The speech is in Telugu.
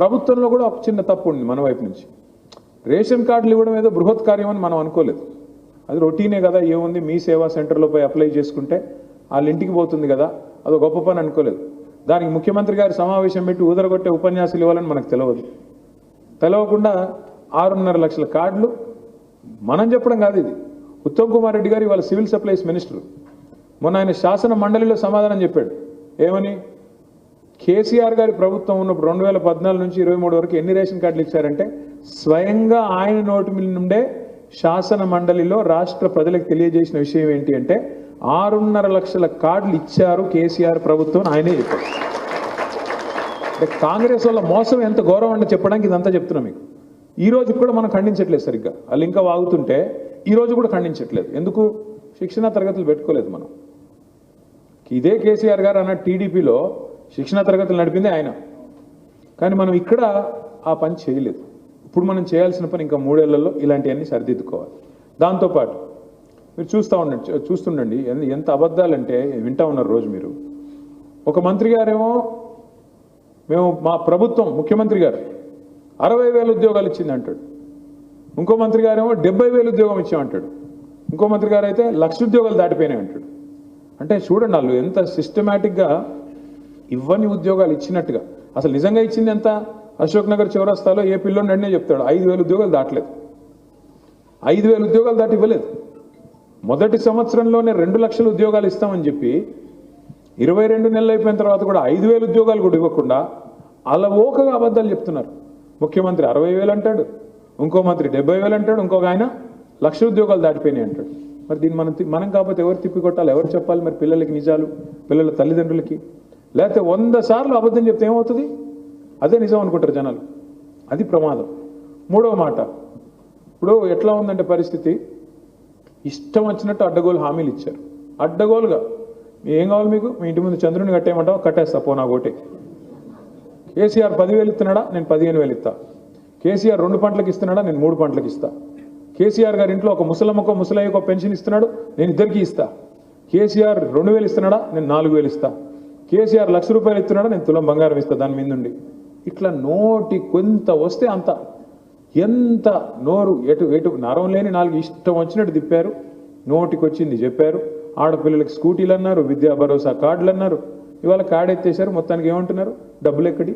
ప్రభుత్వంలో కూడా ఒక చిన్న తప్పు ఉంది మన వైపు నుంచి. రేషన్ కార్డులు ఇవ్వడం ఏదో బృహత్ కార్యం అని మనం అనుకోలేదు. అది రొటీనే కదా ఏముంది? మీ సేవా సెంటర్లో పోయి అప్లై చేసుకుంటే వాళ్ళ ఇంటికి పోతుంది కదా అది గొప్ప పని అనుకోలేదు. దానికి ముఖ్యమంత్రి గారి సమావేశం పెట్టి ఊదరగొట్టే ఉపన్యాసాలు ఇవ్వాలని మనకు తెలియదు తెలవకుండా ఆరున్నర లక్షల కార్డులు మనం చెప్పడం కాదు ఇది. ఉత్తమ్ కుమార్ రెడ్డి గారు ఇవాళ సివిల్ సప్లైస్ మినిస్టర్. మొన్న ఆయన శాసన మండలిలో సమాధానం చెప్పాడు. ఏమని? కేసీఆర్ గారి ప్రభుత్వం ఉన్నప్పుడు రెండు వేల పద్నాలుగు నుంచి ఇరవై మూడు వరకు ఎన్ని రేషన్ కార్డులు ఇచ్చారంటే స్వయంగా ఆయన నోటి నుండే శాసన మండలిలో రాష్ట్ర ప్రజలకు తెలియజేసిన విషయం ఏంటి అంటే ఆరున్నర లక్షల కార్డులు ఇచ్చారు కేసీఆర్ ప్రభుత్వం ఆయనే చెప్పారు. అంటే కాంగ్రెస్ వల్ల మోసం ఎంత గౌరవం అంటే చెప్పడానికి ఇదంతా చెప్తున్నా మీకు. ఈ రోజు కూడా మనం ఖండించట్లేదు సరిగ్గా. వాళ్ళు ఇంకా వాగుతుంటే ఈ రోజు కూడా ఖండించట్లేదు. ఎందుకు? శిక్షణ తరగతులు పెట్టుకోలేదు మనం. ఇదే కేసీఆర్ గారు అన్న టీడీపీలో శిక్షణ తరగతులు నడిపింది ఆయన. కానీ మనం ఇక్కడ ఆ పని చేయలేదు. ఇప్పుడు మనం చేయాల్సిన పని ఇంకా మూడేళ్ళలో ఇలాంటివన్నీ సరిదిద్దుకోవాలి. దాంతోపాటు మీరు చూస్తూ ఉండండి చూస్తుండండి ఎంత అబద్ధాలంటే వింటా ఉన్నారు రోజు మీరు. ఒక మంత్రి గారేమో మేము మా ప్రభుత్వం ముఖ్యమంత్రి గారు అరవై వేల ఉద్యోగాలు ఇచ్చింది అంటాడు. ఇంకో మంత్రి గారేమో డెబ్బై వేలు ఉద్యోగం ఇచ్చామంటాడు. ఇంకో మంత్రి గారు అయితే లక్ష ఉద్యోగాలు దాటిపోయినాయి అంటాడు. అంటే చూడండి వాళ్ళు ఎంత సిస్టమేటిక్గా ఇవ్వని ఉద్యోగాలు ఇచ్చినట్టుగా. అసలు నిజంగా ఇచ్చింది ఎంత? అశోక్ నగర్ చౌరస్తాలో ఏ పిల్లోని అడినే చెప్తాడు ఐదు వేల ఉద్యోగాలు దాటలేదు. ఐదు వేల ఉద్యోగాలు దాటి ఇవ్వలేదు. మొదటి సంవత్సరంలోనే రెండు లక్షల ఉద్యోగాలు ఇస్తామని చెప్పి ఇరవై రెండు నెలలు అయిపోయిన తర్వాత కూడా ఐదు వేల ఉద్యోగాలు కూడా ఇవ్వకుండా అలవోకగా అబద్ధాలు చెప్తున్నారు. ముఖ్యమంత్రి అరవై వేలు అంటాడు ఇంకో మంత్రి డెబ్బై వేలు అంటాడు ఇంకొక ఆయన లక్ష ఉద్యోగాలు దాటిపోయినాయి అంటాడు. మరి దీన్ని మనం తి- మనం కాకపోతే ఎవరు తిప్పి కొట్టాలి ఎవరు చెప్పాలి? మరి పిల్లలకి నిజాలు పిల్లల తల్లిదండ్రులకి. లేకపోతే వంద సార్లు అబద్ధం చెప్తే ఏమవుతుంది? అదే నిజం అనుకుంటారు జనాలు. అది ప్రమాదం. మూడవ మాట. ఇప్పుడు ఎట్లా ఉందంటే పరిస్థితి? ఇష్టం వచ్చినట్టు అడ్డగోలు హామీలు ఇచ్చారు. అడ్డగోలుగా. మీ ఏం కావాలి మీకు? మీ ఇంటి ముందు చంద్రుని కట్టేయమంటావు? కట్టేస్తా పోనా ఒకటి కేసీఆర్ పదివేలు ఇస్తున్నాడా? నేను పదిహేను వేలు ఇస్తా. కేసీఆర్ రెండు పంటలకు ఇస్తున్నాడా? నేను మూడు పంటలకు ఇస్తా. కేసీఆర్ గారి ఇంట్లో ఒక ముసలమ్మకో ముసలయ్యకో పెన్షన్ ఇస్తున్నాడు? నేను ఇద్దరికి ఇస్తా. కేసీఆర్ రెండు వేలు ఇస్తున్నాడా? నేను నాలుగు వేలు ఇస్తా. కేసీఆర్ లక్ష రూపాయలు ఇస్తున్నాడు? నేను తులం బంగారం ఇస్తా దాని మీదుండి. ఇట్లా నోటి కొంత వస్తే అంత ఎంత నోరు ఎటు ఎటు నరం లేని నాలుగు ఇష్టం వచ్చినట్టు తిప్పారు. నోటికి వచ్చింది చెప్పారు. ఆడపిల్లలకి స్కూటీలు అన్నారు విద్యా భరోసా కార్డులు అన్నారు ఇవాళ కార్డు ఎత్తేసారు మొత్తానికి ఏమంటున్నారు? డబ్బులు ఎక్కడి?